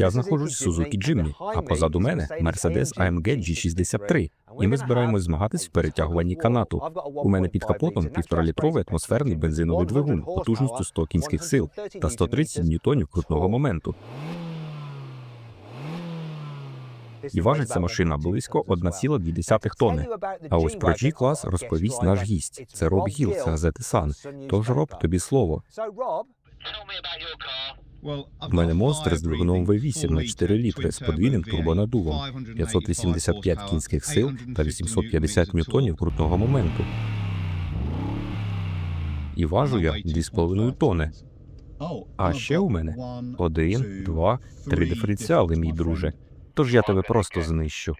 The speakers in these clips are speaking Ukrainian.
Я знаходжусь в Suzuki Jimny, а позаду мене Mercedes AMG G63. І ми збираємось змагатись в перетягуванні канату. У мене під капотом півторалітровий атмосферний бензиновий двигун потужністю 100 кінських сил та 130 ньютонів крутного моменту. І важить ця машина близько 1,2 тонни. А ось про G-клас розповість наш гість. Це Роб Гіл з газети Сан. Тож, Роб, тобі слово. В мене монстр з двигуном V8 на 4 літри з подвійним турбонаддувом, 585 кінських сил та 850 ньютонів крутного моменту. І важу я 2,5 тонни. А ще у мене один, два, три диференціали, мій друже. Тож я тебе просто знищу.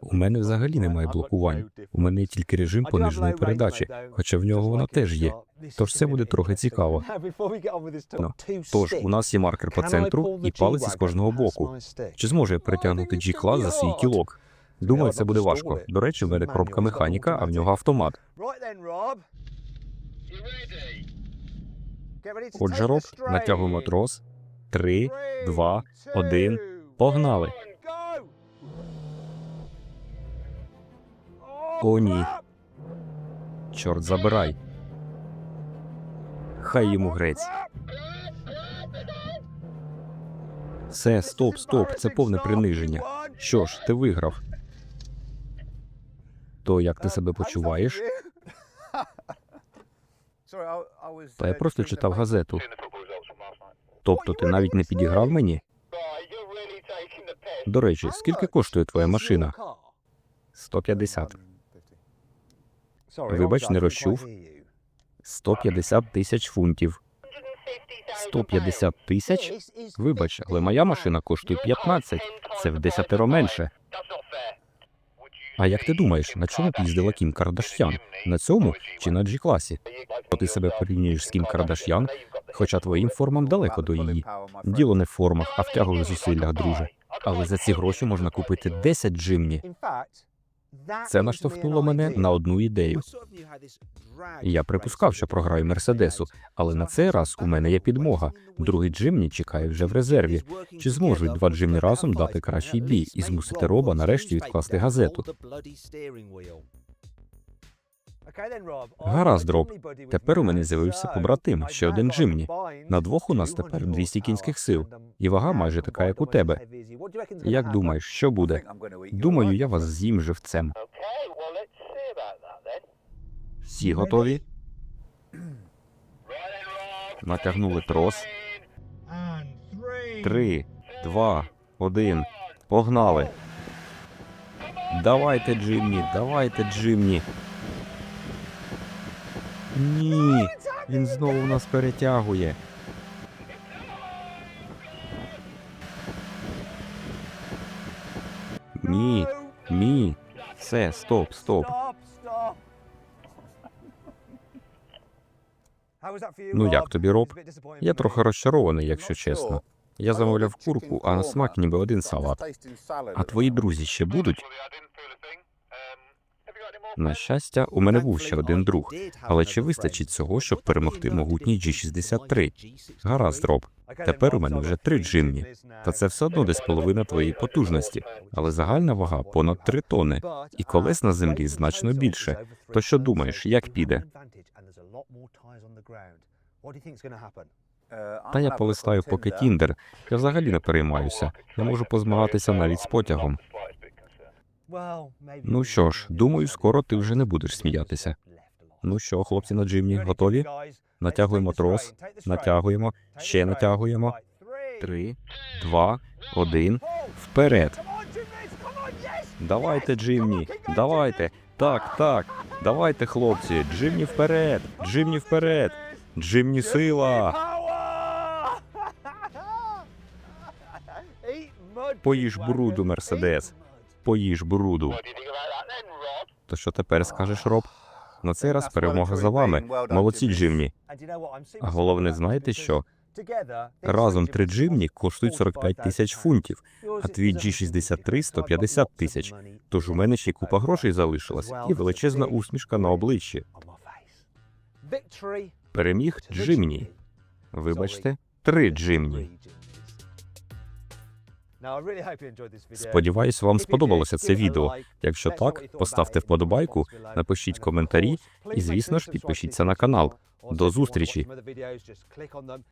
У мене взагалі немає блокувань. У мене тільки режим пониженої передачі, хоча в нього вона теж є. Тож це буде трохи цікаво. Ну, Тож у нас є маркер по центру і палиці з кожного боку. Чи зможу я перетягнути G-клас за свій кілок? Думаю, це буде важко. До речі, в мене коробка механіка, а в нього автомат. Отже, Роб, натягуємо трос. Три, два, один. Погнали. О, ні. Чорт забирай. Хай йому грець. Все, стоп, стоп, це повне приниження. Що ж, ти виграв. То як ти себе почуваєш? Та я просто читав газету. Тобто ти навіть не підіграв мені? До речі, скільки коштує твоя машина? 150. Вибач, не розчув. 150 тисяч фунтів. 150 тисяч? Вибач, але моя машина коштує 15. Це в десятеро менше. А як ти думаєш, на чому б їздила Кім Кардаш'ян? На цьому чи на G-класі? Ти себе порівнюєш з Кім Кардаш'ян, хоча твоїм формам далеко до її. Діло не в формах, а в тягових зусиллях, друже. Але за ці гроші можна купити 10 джимні. Це наштовхнуло мене на одну ідею. Я припускав, що програю Мерседесу, але на цей раз у мене є підмога. Другий Джимні чекає вже в резерві. Чи зможуть два Джимні разом дати кращий бій і змусити Роба нарешті відкласти газету? Гаразд, Роб. Тепер у мене з'явився побратим, ще один Джимні. На двох у нас тепер 200 кінських сил, і вага майже така, як у тебе. Як думаєш, що буде? Думаю, я вас з'їм живцем. Всі готові? Натягнули трос. Три, два, один. Погнали. Давайте, Джимні, давайте, Джимні. Ні, він знову нас перетягує. Ні, ні. Все, стоп, стоп. Ну як тобі, Роб? Я трохи розчарований, якщо чесно. Я замовляв курку, а смак ніби один салат. А твої друзі ще будуть? На щастя, у мене був ще один друг. Але чи вистачить цього, щоб перемогти могутній G63? Гаразд, Роб. Тепер у мене вже три джимні. Та це все одно десь половина твоєї потужності, але загальна вага понад три тони, і колес на землі значно більше. То що думаєш, як піде? Та я полистаю поки Тіндер. Я взагалі не переймаюся. Я можу позмагатися навіть з потягом. Ну що ж, думаю, скоро ти вже не будеш сміятися. Ну що, хлопці на джимні, готові? Натягуємо трос, натягуємо, ще натягуємо. Три, два, один. Вперед! Давайте, Джимні, давайте. Так, так. Давайте, хлопці. Джимні вперед! Джимні вперед! Джимні сила! Поїж бруду, Мерседес. Поїж бруду. То що тепер скажеш, Роб? На цей раз перемога за вами. Молодці, Джимні. А головне, знаєте що? Разом три джимні коштують 45 тисяч фунтів, а твій G63 – 150 тисяч. Тож у мене ще купа грошей залишилась і величезна усмішка на обличчі. Переміг Джимні. Вибачте, три Джимні. Сподіваюсь, вам сподобалося це відео. Якщо так, поставте вподобайку, напишіть коментарі і, звісно ж, підпишіться на канал. До зустрічі!